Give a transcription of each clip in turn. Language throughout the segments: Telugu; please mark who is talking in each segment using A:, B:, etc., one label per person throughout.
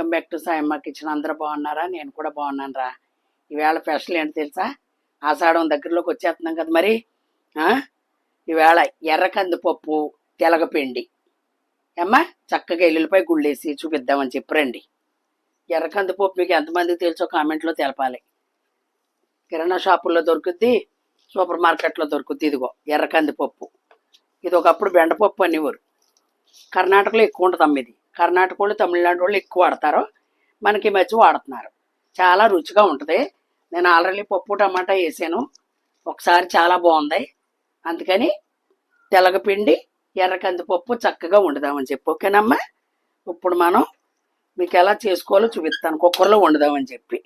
A: Welcome back to Sayamma kitchen. అందరూ బాగున్నారా? నేను కూడా బాగున్నాను రా ఈవేళ స్పెషల్ ఏంటి తెలుసా? ఆషాఢం దగ్గరలోకి వచ్చేస్తున్నాం కదా మరి? ఈవేళ ఎర్ర కందిపప్పు తెలగపిండి ఏమ్మా? చక్కగా ఎల్లుల్లిపై గుళ్ళేసి చూపిద్దామని చెప్పరండి ఎర్రకందిపప్పు మీకు ఎంతమందికి తెలుసో కామెంట్లో తెలపాలి. కిరాణా షాపుల్లో దొరుకుద్ది సూపర్ మార్కెట్లో దొరుకుద్ది. ఇదిగో ఎర్ర కందిపప్పు. ఇది ఒకప్పుడు బెండపప్పు అనేవారు. కర్ణాటకలో ఎక్కువ ఉంటుంది ఇది. కర్ణాటక వాళ్ళు తమిళనాడు వాళ్ళు ఎక్కువ వాడతారు. మనకి ఈ మధ్య వాడుతున్నారు. చాలా రుచిగా ఉంటుంది. నేను ఆల్రెడీ పప్పు టమాటా వేసాను. ఒకసారి చాలా బాగుంది. అందుకని తెలగపిండి ఎర్ర కందిపప్పు చక్కగా వండుదామని చెప్పి. ఓకేనమ్మా? ఇప్పుడు మనం మీకు ఎలా చేసుకోవాలో చూపిస్తాను. కుక్కర్లో వండుదామని చెప్పి.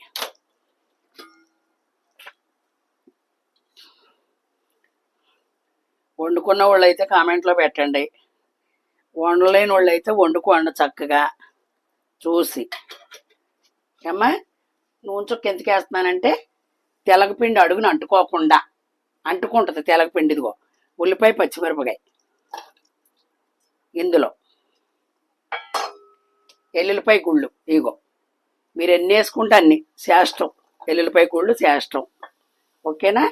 A: వండుకున్న వాళ్ళు అయితే కామెంట్లో పెట్టండి. వండలేని వాళ్ళు అయితే వండుకోండి చక్కగా చూసి. ఏమ్మా నూనె ఎందుకు వేస్తున్నానంటే తెలగపిండి అడుగును అంటుకోకుండా. అంటుకుంటుంది తెలగపిండి ఇదిగో. ఉల్లిపాయ పచ్చిమిరపకాయ. ఇందులో ఎల్లుల్లిపాయ గుళ్ళు ఇగో మీరు ఎన్ని వేసుకుంటే అన్ని శాస్త్రం ఎల్లుల్లిపాయ గుళ్ళు శాస్త్రం ఓకేనా?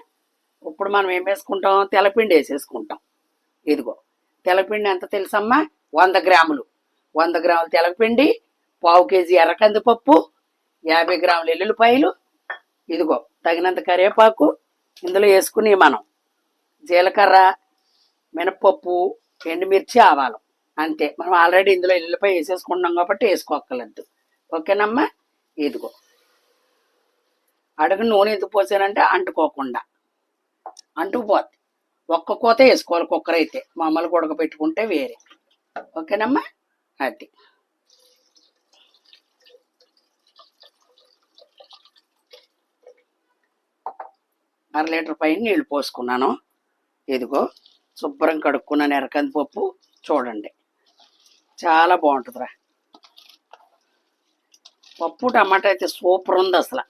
A: ఇప్పుడు మనం ఏం వేసుకుంటాం? తెలపిండి వేసేసుకుంటాం. ఇదిగో. తెల్లపిండి ఎంత తెలుసమ్మా? వంద గ్రాములు. వంద గ్రాముల తెలపిండి పావు కేజీ ఎర్ర కందిపప్పు యాభై గ్రాములు ఎల్లుల్లిపాయలు. ఇదిగో తగినంత కరివేపాకు ఇందులో వేసుకుని మనం జీలకర్ర మినపప్పు ఎండుమిర్చి ఆవాలు. అంతే. మనం ఆల్రెడీ ఇందులో ఎల్లుల్లిపాయ వేసేసుకుంటున్నాం కాబట్టి వేసుకోక్కర్లేదు. ఓకేనమ్మా? ఇదిగో. అడుగు నూనె ఎందుకు పోసానంటే అంటుకోకుండా. అంటుకుపోద్ది. ఒక్క కోత వేసుకోవాలి కుక్కర్ అయితే మామూలుగా ఉడకబెట్టుకుంటే వేరే. ఓకేనమ్మా? అది అర లీటర్ పైన నీళ్ళు పోసుకున్నాను. ఇదిగో శుభ్రం కడుక్కున్నాను ఎర్రకంది పప్పు చూడండి. చాలా బాగుంటుందిరా. పప్పు టమాటా అయితే సూపర్ ఉంది అసలు.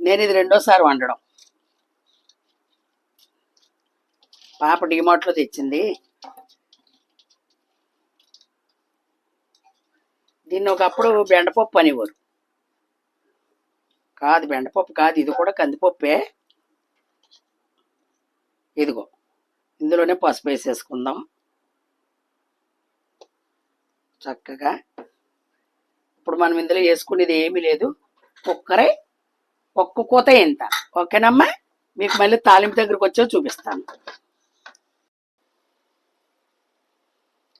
A: నేను ఇది రెండోసారి వండడం. పాప డిమార్ట్లో తెచ్చింది. దీన్ని ఒకప్పుడు బెండపప్పు అనేవారు. కాదు బెండపప్పు కాదు ఇది కూడా కందిపప్పే. ఇదిగో ఇందులోనే పసుపు వేసేసుకుందాం. చక్కగా. ఇప్పుడు మనం ఇందులో వేసుకునేది ఏమీ లేదు. కుక్కరే ఒక్క కూత ఎంత? ఓకేనమ్మా? మీకు మళ్ళీ తాలింపు దగ్గరికి వచ్చో చూపిస్తాను.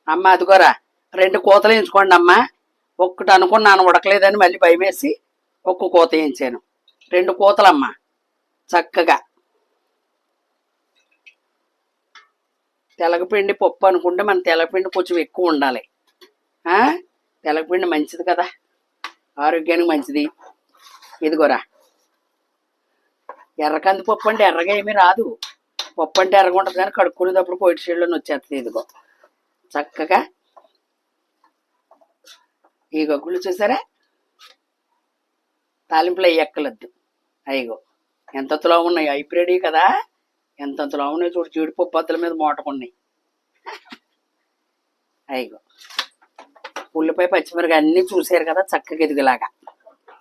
A: అమ్మ అదిగోరా రెండు కూతలు ఎంచుకోండి అమ్మా. ఒక్కటి అనుకున్నాను ఉడకలేదని మళ్ళీ భయమేసి ఒక్క కూత వేయించాను రెండు కూతలమ్మా చక్కగా. తెలగపిండి పప్పు అనుకుంటే మన తెలగపిండి కొంచెం ఎక్కువ ఉండాలి. తెలగపిండి మంచిది కదా. ఆరోగ్యానికి మంచిది. ఇదిగోరా. ఎర్ర కందిపప్పు అంటే ఎర్రగా ఏమీ రాదు. పప్పు అంటే ఎర్రగా ఉంటుంది కానీ కడుక్కునేటప్పుడు పొయిటి షేడ్లోనే వచ్చేస్తుంది ఇదిగో. చక్కగా. ఈ గొగ్గులు చూసారా? తాలింపులు ఎక్కలద్దు. అయ్యగో ఎంతలో ఉన్నాయి? హైబ్రిడ్ కదా. ఎంతలో ఉన్నాయి చూడు జీడిపప్పు బద్దల మీద మోటకున్నాయి. అయ్యగో ఉల్లిపాయ పచ్చిమిరపకాయ అన్నీ చూసారు కదా చక్కగా ఎదిగేలాగా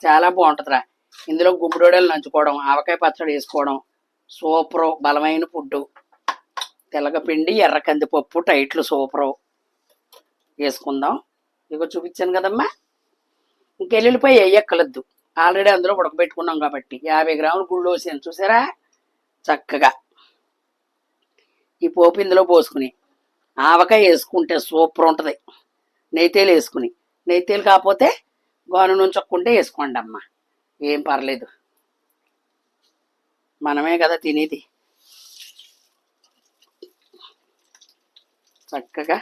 A: చాలా బాగుంటుందిరా. ఇందులో గుమ్మడోడలు నంచుకోవడం ఆవకాయ పచ్చడి వేసుకోవడం సూపరు బలమైన ఫుడ్డు. తెల్లగపిండి ఎర్ర కందిపప్పు టైట్లు సూపరు. వేసుకుందాం. ఇక చూపించాను కదమ్మా. ఇంకెల్లుల్లిపాయ వేయక్కలద్దు ఆల్రెడీ అందులో ఉడకబెట్టుకున్నాం కాబట్టి. యాభై గ్రాములు గుళ్ళు వేసాను. చూసారా? చక్కగా. ఈ పోపు ఇందులో పోసుకుని ఆవకాయ వేసుకుంటే సూపర్ ఉంటుంది. నెయ్యితేలు వేసుకుని. నెయ్యితేలు కాకపోతే గోను నుంచొక్కుంటే వేసుకోండి అమ్మ ఏం పర్లేదు. మనమే కదా తినేది. చక్కగా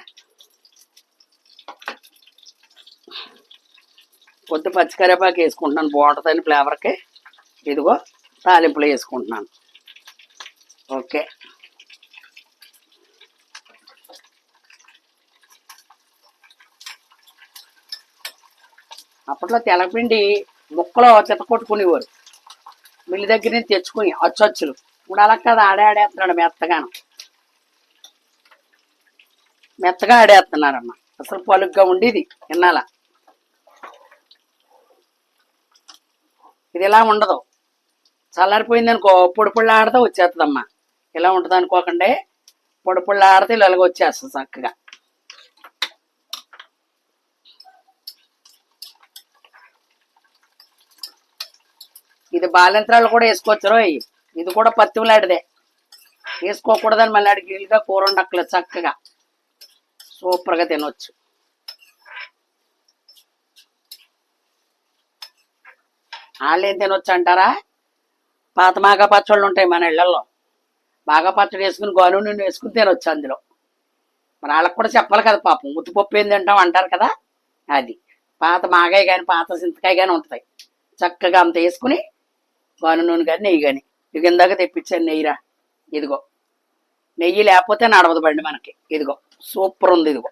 A: కొద్ది పచ్చికరేపాకు వేసుకుంటున్నాను బాగుంటుందని ఫ్లేవర్కి. ఇదిగో తాలింపులు వేసుకుంటున్నాను. ఓకే. అప్పట్లో తెలపిండి ముక్కలో చెత్త కొట్టుకునేవారు మిల్లి దగ్గర నుంచి తెచ్చుకుని అచ్చొచ్చులు. ఇప్పుడు అలా కదా ఆడే ఆడేస్తున్నాడు మెత్తగాను. మెత్తగా ఆడేస్తున్నారమ్మ. అసలు పలుగ్గా ఉండేది విన్నాలా ఇది ఇలా ఉండదు. చల్లారిపోయింది అనుకో పొడి పొడి ఆడితే వచ్చేస్తుందమ్మా. ఇలా ఉంటుంది అనుకోకండి. పొడి పొడి ఆడితే ఇలాగ వచ్చేస్తుంది చక్కగా. ఇది బాలింత్రాలు కూడా వేసుకోవచ్చు రోయ్. ఇది కూడా పత్తిలాడిదే వేసుకోకూడదని మళ్ళీ అడిగి కూర ఉండక్కలేదు చక్కగా. సూపర్గా తినొచ్చు. వాళ్ళేం ఏం తినొచ్చు అంటారా? పాత మాగా పచ్చళ్ళు ఉంటాయి మన ఇళ్ళలో బాగా పచ్చడి వేసుకుని గోను నూనె వేసుకుని తినొచ్చు అందులో. మరి వాళ్ళకి కూడా చెప్పాలి కదా పాపం. ఉత్తిపప్పు ఏం తింటాం అంటారు కదా? అది. పాత మాగాయ కానీ పాత సింతకాయ కానీ ఉంటాయి. చక్కగా అంత వేసుకుని గోను నూనె కానీ నెయ్యి కానీ ఇక ఇందాక తెప్పించాను నెయ్యిరా. ఇదిగో. నెయ్యి లేకపోతే నడవదు బండి మనకి. ఇదిగో సూపర్ ఉంది ఇదిగో.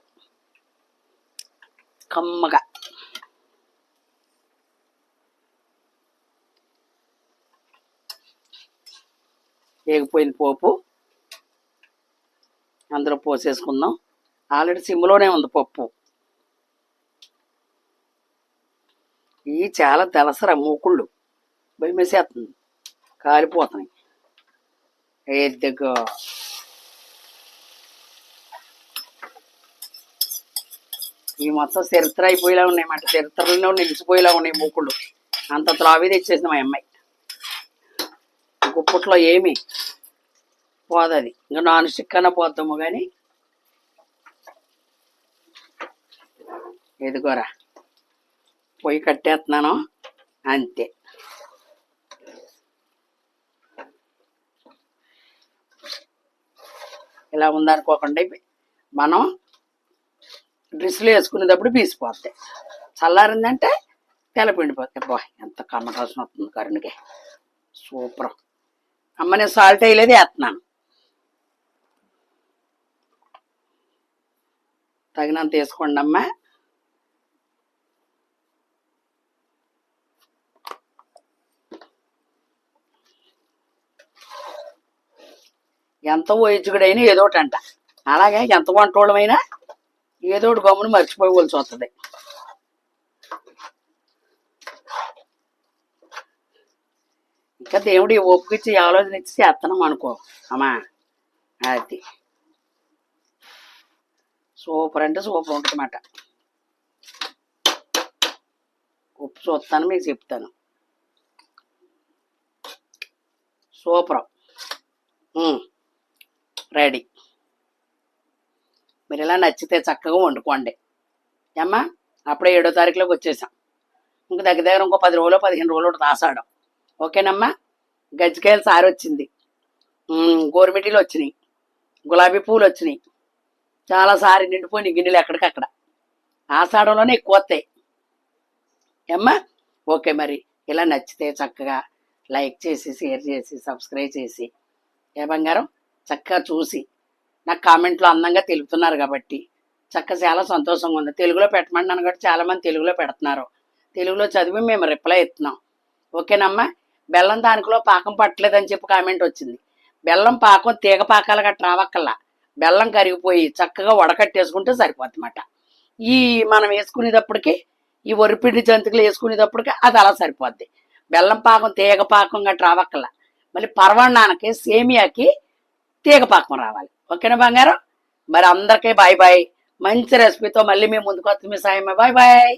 A: కమ్మగా. వేగిపోయిన పోపు. అందులో పోసేసుకుందాం. ఆల్రెడీ సిమ్లోనే ఉంది పప్పు. ఇవి చాలా తెలసరా మూకుళ్ళు. భయమేసేస్తుంది. కాలిపోతున్నాయి. ఎద్దుగో ఈ మొత్తం చరిత్ర అయిపోయేలా ఉన్నాయి మాట. చరిత్రలో నిలిచిపోయేలా ఉన్నాయి మూకుళ్ళు. అంత త్రావి తెచ్చేసింది మా అమ్మాయి. గుప్పట్లో ఏమి పోదది. ఇంకా నాన్ స్టిక్ అన్న పోతాము కానీ ఎదుగోరా పొయ్యి కట్టేస్తున్నాను. అంతే. ఇలా ఉందనుకోకుండా మనం డ్రెస్సులు వేసుకునేటప్పుడు పీసిపోతాయి చల్లారిందంటే తెలపిండిపోతాయి బా ఎంత కమ్మకాల్సిన వస్తుంది కరుణికి సూపర్. అమ్మ నేను సాల్ట్ వేయలేదు వేస్తున్నాను. తగినంత వేసుకోండి అమ్మ. ఎంత వయసుకుడైనా ఏదో ఒకటి అంట. అలాగే ఎంత వంటోళ్ళమైనా ఏదో ఒకటి గమ్మును మర్చిపోవలసి వస్తుంది. ఇంకా దేవుడు ఈ ఇచ్చి ఆలోచన ఇచ్చి చేస్తున్నాం అనుకో. అమ్మా అది. సూపర్ అంటే సూపర్ ఉంటుందన్నమాట. ఉప్పు చూస్తాను మీకు చెప్తాను. సూపర్. రెడీ. మీరు ఇలా నచ్చితే చక్కగా వండుకోండి. ఏమ్మా? అప్పుడే ఏడో తారీఖులోకి వచ్చేసాం. ఇంక దగ్గర దగ్గర ఇంకో పది రోజులు పదిహేను రోజులు ఉంటుంది ఓకేనమ్మా? గజ్జికాయలు సారి వచ్చింది గోరుమిటీలు వచ్చినాయి. గులాబీ పూలు వచ్చినాయి. చాలా సారి నిండిపోయినాయి గిన్నెలు ఎక్కడికక్కడ. ఆషాఢంలోనే ఎక్కువ వస్తాయి. ఏమ్మా? ఓకే మరి. ఇలా నచ్చితే చక్కగా లైక్ చేసి షేర్ చేసి సబ్స్క్రైబ్ చేసి. ఏ బంగారం? చక్కగా చూసి. నాకు కామెంట్లో అందంగా తెలుపుతున్నారు కాబట్టి. చక్క చాలా సంతోషంగా ఉంది. తెలుగులో పెట్టమన్నాను కూడా చాలామంది తెలుగులో పెడుతున్నారు. తెలుగులో చదివి మేము రిప్లై ఇస్తున్నాం. ఓకేనమ్మా? బెల్లం దానికిలో పాకం పట్టలేదని చెప్పి కామెంట్ వచ్చింది. బెల్లం పాకం తీగ పాకాలు గట్రా రావక్కల్లా బెల్లం కరిగిపోయి చక్కగా వడకట్టేసుకుంటే సరిపోతుందన్నమాట. ఈ మనం వేసుకునేటప్పటికి ఈ వరిపిండి జంతికలు వేసుకునేటప్పటికి అది అలా సరిపోద్ది. బెల్లం పాకం తీగ పాకం గట్రా రావక్కల్లా మళ్ళీ పరవాణానికి సేమియాకి తీగ పాకం రావాలి. ఓకేనా బంగారం? మరి అందరికీ బాయ్ బాయ్ మంచి రెసిపీతో మళ్ళీ మేము ముందుకు వస్తుంది మీ సాయమ్మ బాయ్ బాయ్